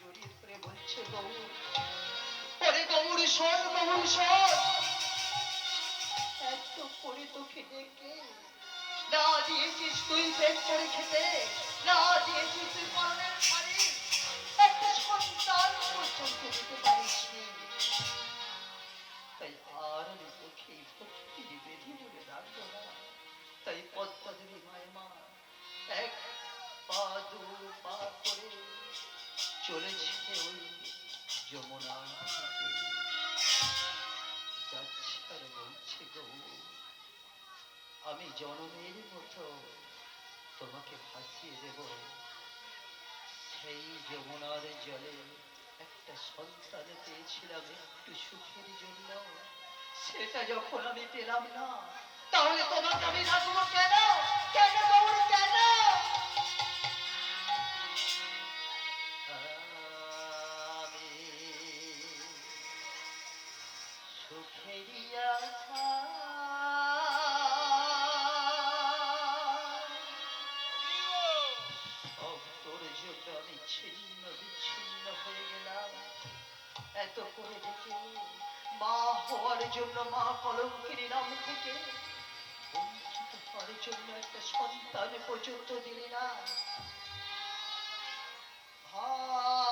জড়িয়ে বলছে, গৌর, ওরে গৌর গৌর এত করে না দিয়েছিস তুই পেট করে খেতে, না দিয়েছিস তুই পরনের শাড়ি একটা সন্তান পর্যন্ত দিতে পারিসনি। তাই চলেছে ওই যমুনা যাচ্ছে, আর বলছে গো। আমি জনমের মতো তোমাকে ভাসিয়ে দেব। সেই যমুনার জলে একটা সন্তান পেয়েছিলাম একটু সুখের জন্য সেটা যখন আমি পেলাম না তাহলে তোমাকে আমি রাখব কেন কেন ছিন্ন বিচ্ছিন্ন হয়ে গেলাম। এত করে দেখে মা হওয়ার জন্য মা কলঙ্কের নাম থেকে বঞ্চিত হওয়ার জন্য একটা সন্তান পর্যন্ত দিলি না। ঘর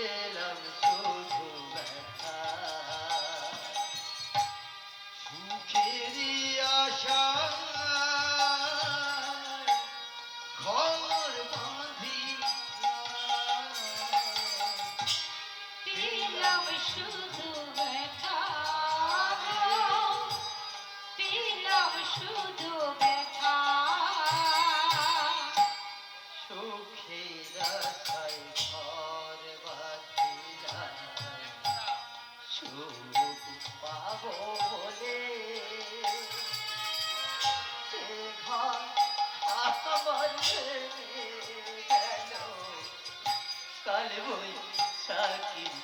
পেলাম কাল বই সাকির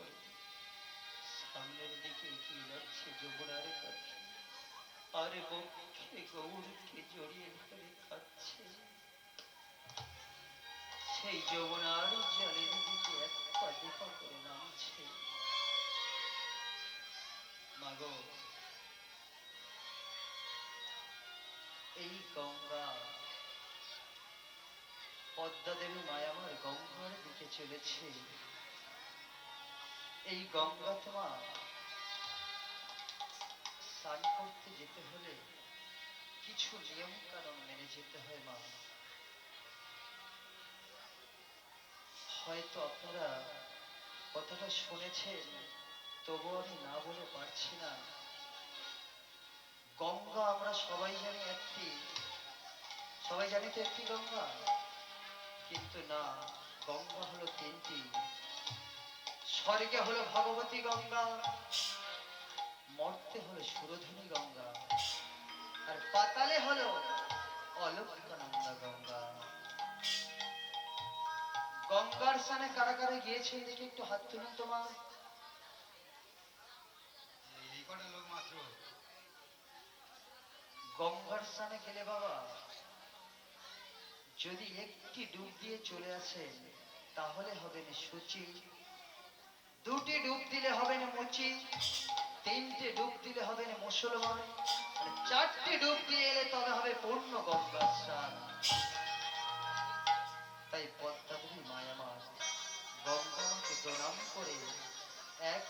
করে। সামনের দিকে এগিয়ে যাচ্ছে কাছে? বক্ষে গৌরকে জড়িয়ে ধরে খাচ্ছে। সেই জলের দিকে এক পা করে নামছে। মাগো, এই গঙ্গা পদ্মা দেবী মায়ামার গঙ্গার দিকে চলেছে। এই গঙ্গা তোমার স্নান করতে যেতে হলে কিছু নিয়ম কানুন মেনে যেতে হয় মা। হয়তো আপনারা কতটা শুনেছেন তবু আমি না বলে পারছি না। গঙ্গা আমরা সবাই জানি একটি, সবাই জানি তো একটি গঙ্গা। কিন্তু না, গঙ্গা হলো তিনটি। স্বর্গে হলো ভগবতী গঙ্গা মর্তে হলো সুরধনী গঙ্গা আর পাতালে হলো অলকানন্দা গঙ্গা। গঙ্গার স্থানে কারা কারা গিয়েছে দেখি একটু হাত তুলুন তোমার। গঙ্গার স্থানে গেলে বাবা যদি একটি ডুব দিয়ে চলে আসেন তাহলে হবে না সূচি দুটি ডুব দিলে হবে না মুচি, তিনটে ডুব দিলে হবে না মুসলমান চারটি ডুব দিয়ে এলে তবে হবে পূর্ণ গঙ্গার স্নান। তাই পদ্মাবতী মায়ামার গঙ্গামাকে প্রণাম করে, এক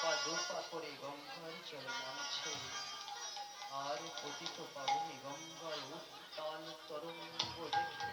পা দু পা করে গঙ্গার জলে নামছে। আর পতিত পাবনি গঙ্গায় উত্তাল তরঙ্গ দেখে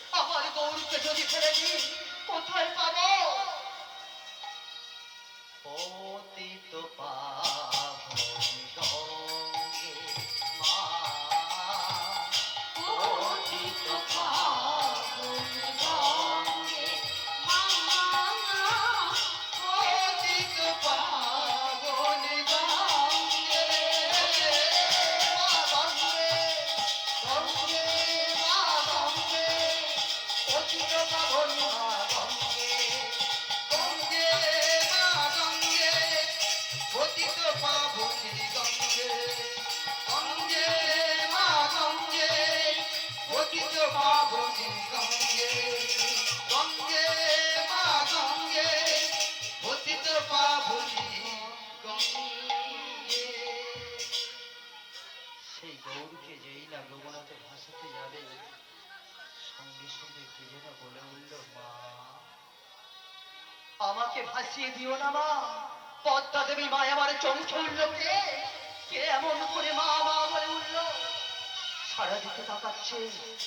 আমার গৌরকে যদি ফেলে দিই কোথায় পাব? পতিত পাবনি ভাসিয়ে দিও না মা। পদ্মা দেবী মা আমার চমকে উঠল কে কে এমন করে মা মা বলে উঠল? সারা দিকে তাকাচ্ছে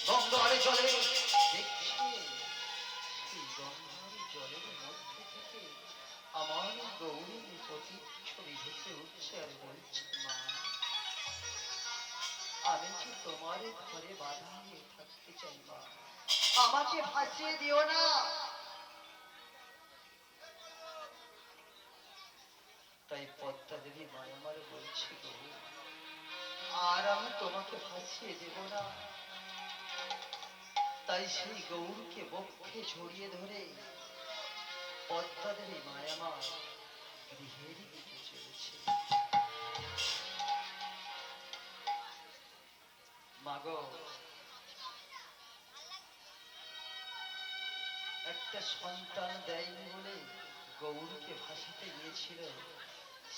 গঙ্গার জলে। দেখছে গঙ্গার জলের মধ্যে থেকে আমার উঠছে আর বলছে, মা, আমি যে তোমার ঘরে বাধা হয়ে থাকতে চাই মা, আমাকে ভাসিয়ে দিও না। তাই পদ্মা দেবী মা আমার বলছে গো, আর আমি তোমাকে ভাসিয়ে দেব না। তাই সেই গৌরকে বক্ষে জড়িয়ে ধরে পদ্মা দেবী মায়ামা গৃহের দিকে চলেছে। মাগো, একটা সন্তান দেয়নি বলে গৌরকে ভাসাতে গিয়েছিল।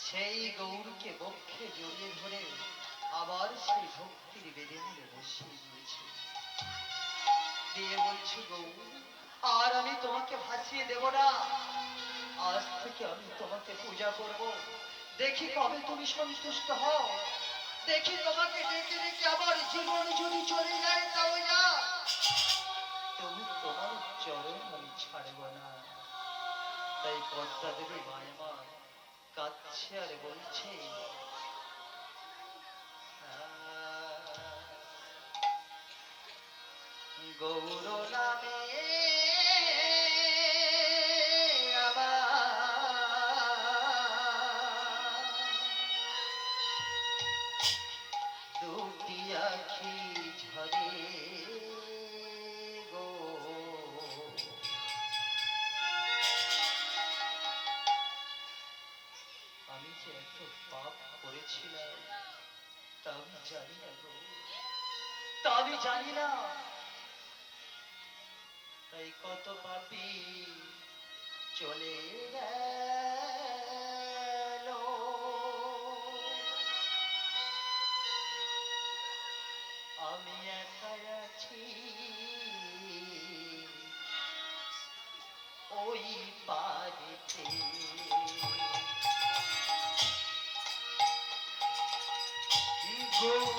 সেই গৌরকে বক্ষে জড়িয়ে ধরে আবার সেই ভক্তির বেদনে বসিয়ে দিয়েছে দিয়ে বলছি, গৌর, আর আমি তোমাকে ভাসিয়ে দেব না। আজ থেকে আমি তোমাকে পূজা করব। দেখি কবে তুমি সন্তুষ্ট হও। দেখি তোমাকে ডেকে ডেকে আবার জীবন যদি চলে যায় তাও যা তবু তোমার চরণ আমি ছাড়ব না। তাই পদ্মা দেবী মায়ামা কাঁদছে আর বলছে গৌর নামে জানি না। তাই কত পাপি চলে গেল। আমি একাই আছি। ওই বাড়িতে। গৌর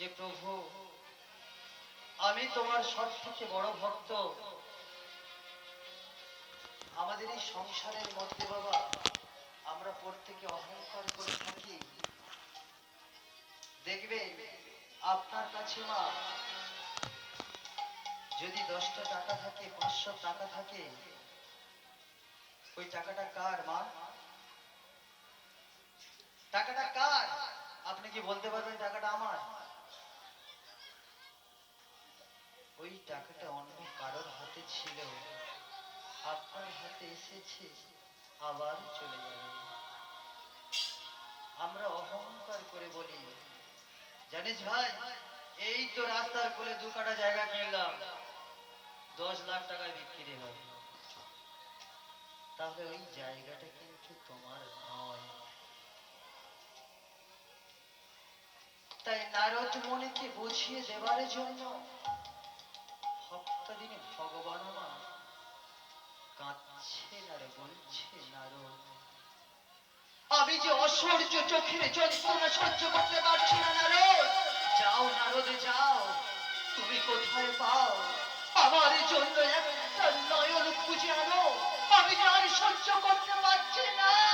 যে প্রভু, আমি তোমার সব থেকে বড় ভক্ত। আমাদের এই সংসারের মধ্যে বাবা, আমরা প্রত্যেকে অহংকার করে থাকি। দেখবে, আপনার কাছে মা, যদি দশটা টাকা থাকে, পাঁচশো টাকা থাকে, ওই টাকাটা কার মা? টাকাটা কার? আপনি কি বলতে পারবেন টাকাটা আমার? ওই টাকাটা অন্য কারোর হাতে ছিল। আপনার হাতে এসেছে, আবার চলে যাবে। আমরা অহংকার করে বলি, জানিস ভাই, এই তো রাস্তার কোলে দু কাটা জায়গা কিনলাম। দশ লাখ টাকায় বিক্রি হয়। তাহলে ওই জায়গাটা কিন্তু তোমার নয়। তাই নারদ মনিকে বুঝিয়ে দেবার জন্য ভক্তদিনে ভগবান আমার কাঁদছে আর বলছে নারদ আমি যে অসহ্য চোখের যন্ত্রণা সহ্য করতে পারছি না নারদ। যাও নারদ, যাও। তুমি কোথায় পাও? আমার জন্য একটা নয়ন খুঁজে আনো। আমি যে আর সহ্য করতে পারছি না।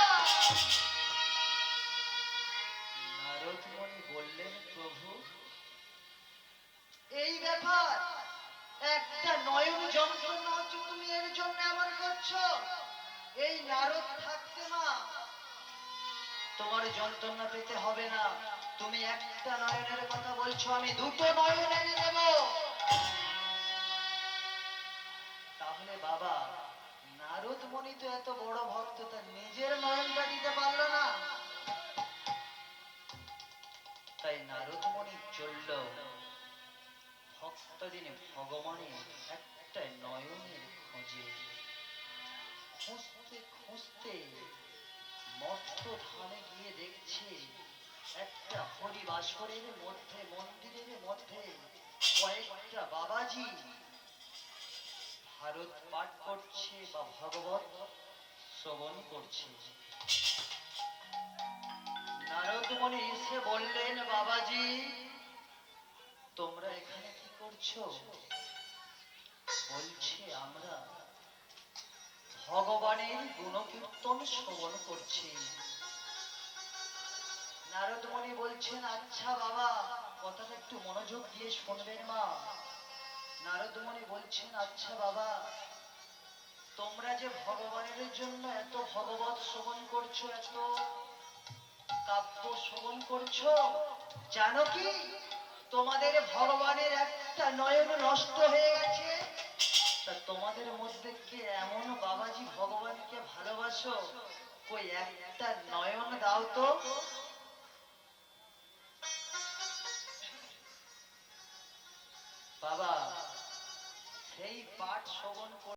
নয়ন যন্ত্রণা হচ্ছে তুমি এর জন্য এমন করছ। এই নারদ থাকতে মা, তোমার যন্ত্রণা পেতে হবে না। তুমি একটা নয়নের কথা বলছো, আমি দুটো নয়ন এনে দেব। তাহলে বাবা, নারদ মনি তো এত বড় ভক্ত তার নিজের নয়নটা দিতে পারল না। তাই নারদ মনি চলল। ভক্তদিনে ভগবানের একটা নয়নের খোঁজে। খুঁজতে খুঁজতে মর্ত ধামে গিয়ে দেখছে একটা হরিবাসরের মধ্যে, মন্দিরের মধ্যে কয়েকটা বাবাজি ভারত পাঠ করছে বা ভগবত শ্রবণ করছে। নারদ মুনি এসে বললেন, বাবাজি, তোমরা এখানে করছ বলছে আমরা ভগবানের গুণকীর্তন শ্রবণ করছি। নারদমণি বলছেন আচ্ছা বাবা, কথাটা একটু মনোযোগ দিয়ে শুনবেন মা। নারদমণি বলছেন আচ্ছা বাবা, তোমরা যে ভগবানের জন্য এত ভগবত শ্রবণ করছ, এত কাব্য শ্রবণ করছ, জানো কি? তোমাদের ভগবানের একটা নয়ন নষ্ট হয়ে গেছে। তা তোমাদের মধ্যে কে এমন বাবাজি ভগবানকে ভালোবাসো? কই, একটা নয়ন দাও তো। বাবা, সেই পাঠ শ্রবণ